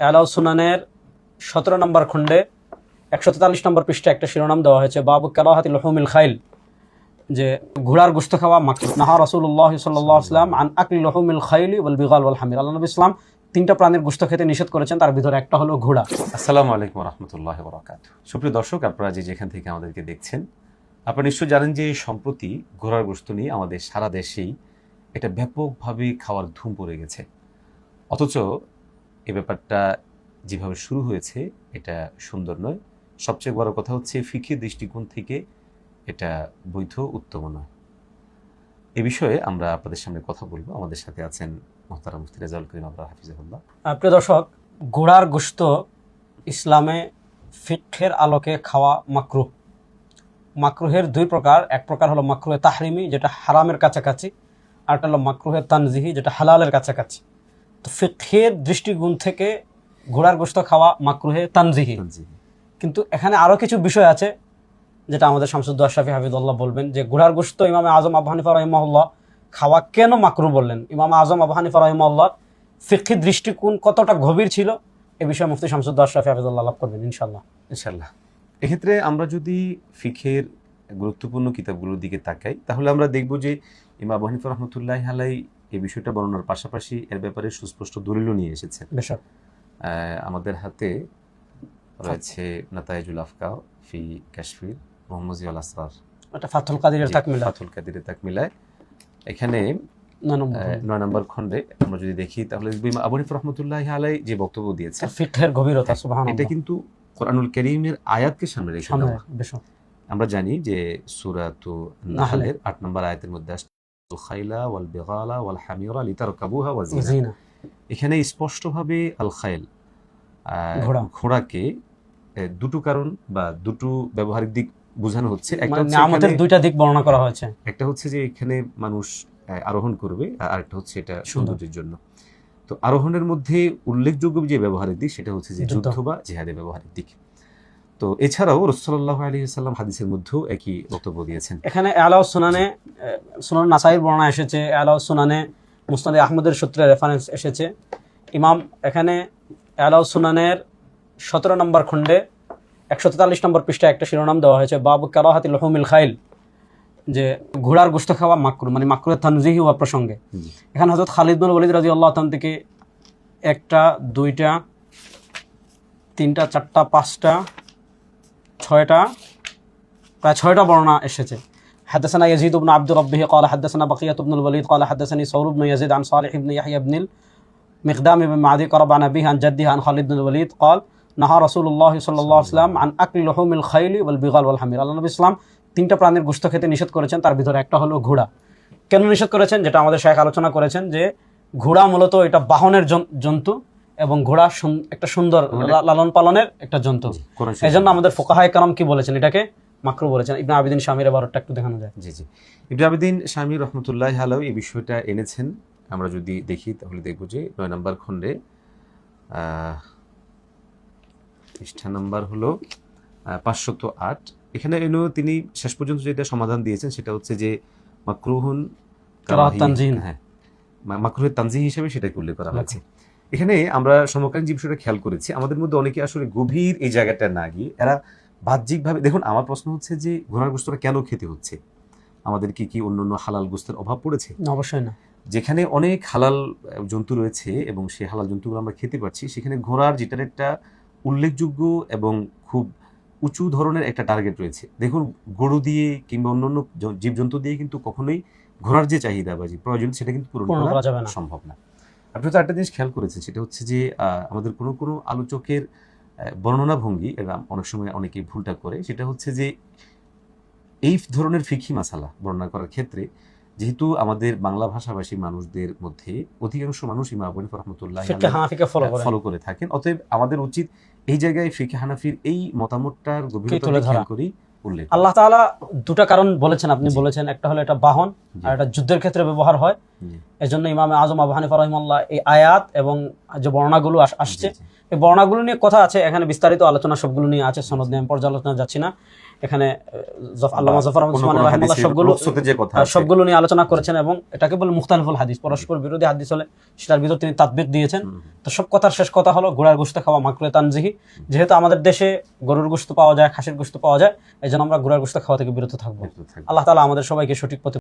Allow সুনানের সতেরো নম্বর খণ্ডে একশো তেতাল্লিশ নম্বর পৃষ্ঠে একটা শিরোনাম দেওয়া হয়েছে, বাবু কালাহাতি লহমিল খাইল, যে ঘোড়ার গোস্ত খাওয়া মাকরু। নাহা রসুল্লাহ সাল্লাহ আসলাম আন আকলি লহমিল খাইলি ওয়াল বিগাল ওয়াল হামির আল্লাহ ইসলাম তিনটা প্রাণীর গোস্ত খেতে নিষেধ করেছেন, তার ভিতরে একটা হলো ঘোড়া। আসসালামু আলাইকুম রহমতুল্লাহ বরাকাত সুপ্রিয় দর্শক, আপনারা যে যেখান থেকে আমাদেরকে দেখছেন, আপনারা নিশ্চয়ই জানেন যে সম্প্রতি ঘোড়ার গোস্ত নিয়ে আমাদের সারা দেশেই এটা ব্যাপকভাবে খাওয়ার ধুম পড়ে গেছে। অথচ এ ব্যাপারটা যেভাবে শুরু হয়েছে, এটা সুন্দর নয়। সবচেয়ে বড় কথা হচ্ছে, ফিকে দৃষ্টিকোণ থেকে এটা বৈধ, উত্তম নয়। এ বিষয়ে আমরা আপনাদের সামনে কথা বলব। আমাদের সাথে আছেন মোহতারা মুফতি রেজাউল করিম আবরা হাফিজাহুল্লাহ প্রিয় দর্শক ঘোড়ার গোস্ত ইসলামে ফিক্ষের আলোকে খাওয়া মাকরুহ। মাকরুহের দুই প্রকার, এক প্রকার হলো মাকরুহে তাহরিমি, যেটা হারামের কাছাকাছি, আর একটা হলো মাকরুহে তানজিহি, যেটা হালালের কাছাকাছি। তো ফিক্ষের দৃষ্টিগুণ থেকে ঘোড়ার গোস্ত খাওয়া মাকরুহে তানজিহি। কিন্তু এখানে আরও কিছু বিষয় আছে যেটা আমাদের শামসুদ্দোহ শাফি হাফিদুল্লাহ বলবেন যে ঘোড়ার গোস্ত ইমাম আজম আবু হানিফা রহিমউল্লাহ খাওয়া কেন মাকরু বললেন? ইমাম আজম আবু হানিফা রহিমউল্লাহ ফিক্ষি দৃষ্টিকোণ কতটা গভীর ছিল? এ বিষয়ে মুফতি শামসুদ্দোহ শাফি হাফিদুল্লাহ লাভ করবেন ইনশাল্লাহ ইনশাল্লাহ এক্ষেত্রে আমরা যদি ফিখের গুরুত্বপূর্ণ কিতাবগুলোর দিকে তাকাই তাহলে আমরা দেখব যে ইমা আবু হানিফা রহমতুল্লাহ আলাই এই বিষয়টা বর্ণনার পাশাপাশি এর ব্যাপারে সুস্পষ্ট দলিলও নিয়ে আহ, আমাদের হাতে রয়েছে নাতাইজুল আফকাও ফি কাশ্মীর মোহাম্মদ জিয়াল আসরার। এটা ফাতুল কাদিরের তাকমিলা। ফাতুল কাদিরে তাকমিলায়। এখানে নয় নম্বর খণ্ডে। আমরা যদি দেখি তাহলে আবু হানিফা রহমতুল্লাহ আলাই যে বক্তব্য দিয়েছে ফিক্ষের গভীরতা সুবহান এটা কিন্তু কোরআনুল করিমের আয়াতকে সামনে রেখে আমরা জানি যে সুরাতু নাহলের আট নম্বর আয়াতের মধ্যে আসছে খাইলা ওয়াল বেগালা ওয়াল হামিরা জিনা জিনা এখানে স্পষ্টভাবে আল খাইল ঘোড়াকে দুটো কারণ বা দুটো ব্যবহারিক দিক বোঝানো হচ্ছে। একটা মানে হচ্ছে দুইটা দিক বর্ণনা করা হয়েছে। একটা হচ্ছে যে এখানে মানুষ আরোহণ করবে আর আরেকটা হচ্ছে এটা সৌন্দর্যের জন্য। তো আরোহণের মধ্যে উল্লেখযোগ্য যে ব্যবহারিক দিক সেটা হচ্ছে যে যুদ্ধ। যুদ্ধ বা জেহাদের ব্যবহারিক দিক। তো এছাড়াও রসল্লাহ আলী সাল্লাম হাদিসের মধ্যেও একই বক্তব্য দিয়েছেন। এখানে আলাউ সুনানে সুনান নাসাইর বর্ণনা এসেছে আলাউ সুনানে মুস্তাদ আহমদের সূত্রে রেফারেন্স এসেছে। ইমাম এখানে আলাউ সুনানের সতেরো নম্বর খণ্ডে একশো তেতাল্লিশ নম্বর পৃষ্ঠায় একটা শিরোনাম দেওয়া হয়েছে বাবু কারাহাতি লহমিল খাইল যে ঘোড়ার গোস্ত খাওয়া মাকরু মানে মাকরুয়ের তানজিহি হওয়া প্রসঙ্গে। এখানে হজরত খালিদ বিন ওয়ালিদ রাজি আল্লাহ থেকে একটা দুইটা তিনটা চারটা পাঁচটা ছয়টা প্রায় ছয়টা বর্ণনা এসেছে حدثنا يزيد بن عبد ربه قال حدثنا بقية بن الوليد قال حدثني ثور بن يزيد عن صالح بن يحيى بن المقدام بن معدي قرب عن أبيه عن جده عن خالد بن الوليد قال نهى رسول الله صلى الله عليه وسلم عن أكل لحوم الخيل والبغال والحمير আল্লাহ নবী ইসলাম তিনটা প্রাণীর গোস্ত খেতে নিষেধ করেছেন তার ভিতরে একটা হলো ঘোড়া কেন নিষেধ করেছেন যেটা আমাদের শেখ আলোচনা করেছেন যে ঘোড়া মূলত এটা বাহনের জন- জন্তু এবং ঘোড়া একটা সুন্দর লালন পালনের একটা জন্তু। এই জন্য আমাদের ফোকাহায় কালাম কি বলেছেন? এটাকে মাকরু বলেছেন। ইবনা আবিদিন স্বামীর এবারটা একটু দেখানো যায়। জি জি। ইবনে আবিদিন স্বামী রহমতুল্লাহ আলাও এই বিষয়টা এনেছেন। আমরা যদি দেখি তাহলে দেখব যে নয় নম্বর খণ্ডে পৃষ্ঠা নাম্বার হলো পাঁচশত আট। এখানে এনেও তিনি শেষ পর্যন্ত যেটা সমাধান দিয়েছেন সেটা হচ্ছে যে মাকরুহুন হ্যাঁ। মাকরুহের তানজিহ হিসেবে সেটাকে উল্লেখ করা হয়েছে। এখানে আমরা সমকালীন যে বিষয়টা খেয়াল করেছি। আমাদের মধ্যে অনেকে আসলে গভীর এই জায়গাটা না গিয়ে এরা বাহ্যিকভাবে দেখুন আমার প্রশ্ন হচ্ছে যে ঘোড়ার গোস্তটা কেন খেতে হচ্ছে? আমাদের কি কি অন্য অন্য হালাল গোস্তের অভাব পড়েছে? অবশ্যই না। যেখানে অনেক হালাল জন্তু রয়েছে এবং সেই হালাল জন্তুগুলো আমরা খেতে পারছি সেখানে ঘোড়ার যেটার একটা উল্লেখযোগ্য এবং খুব উঁচু ধরনের একটা টার্গেট রয়েছে। দেখুন গরু দিয়ে কিংবা অন্যান্য জ- জীবজন্তু দিয়ে কিন্তু কখনোই ঘোড়ার যে চাহিদা বা যে প্রয়োজন সেটা কিন্তু পূরণ করা সম্ভব না। আপনি তো একটা জিনিস খেয়াল করেছেন সেটা হচ্ছে যে আমাদের কোনো কোনো আলোচকের বর্ণনা ভঙ্গি এবং অনেক সময় অনেকে ভুলটা করে সেটা হচ্ছে যে এই ধরনের ফিকি মাসালা বর্ণনা করার ক্ষেত্রে যেহেতু আমাদের বাংলা ভাষাভাষী মানুষদের মধ্যে অধিকাংশ মানুষ ইমা আবু রহমতুল্লাহ ফলো করে থাকেন অতএব আমাদের উচিত এই জায়গায় ফিকে হানাফির এই মতামতটার গভীরতা খেয়াল করি উল্লেখ। আল্লাহ তাআলা দুটো কারণ বলেছেন আপনি বলেছেন একটা হলো এটা বাহন আর এটা যুদ্ধের ক্ষেত্রে ব্যবহার হয়। এজন্য ইমাম আজম আবু হানিফা রহিমাল্লাহ এই আয়াত এবং যে বর্ণাগুলো আস- আসছে। এই বর্ণাগুলো নিয়ে কথা আছে এখানে বিস্তারিত আলোচনা সবগুলো নিয়ে আছে সনদ নিয়ে পর্যালোচনা যাচ্ছি না। এখানে আল্লামা জফর আহমদ সবগুলো সবগুলো নিয়ে আলোচনা করেছেন এবং এটাকে বলে মুখতালিফুল হাদিস। পরস্পর বিরোধী হাদিস হলে সেটার ভিতর তিনি তাদবির দিয়েছেন। তো সব কথার শেষ কথা হলো ঘোড়ার গোস্ত খাওয়া মাকরুয়ে তানজিহি। যেহেতু আমাদের দেশে গরুর গোস্ত পাওয়া যায় খাসির গোস্ত পাওয়া যায় এই জন্য আমরা ঘোড়ার গোস্ত খাওয়া থেকে বিরত থাকব। আল্লাহ তালা আমাদের সবাইকে সঠিক পথে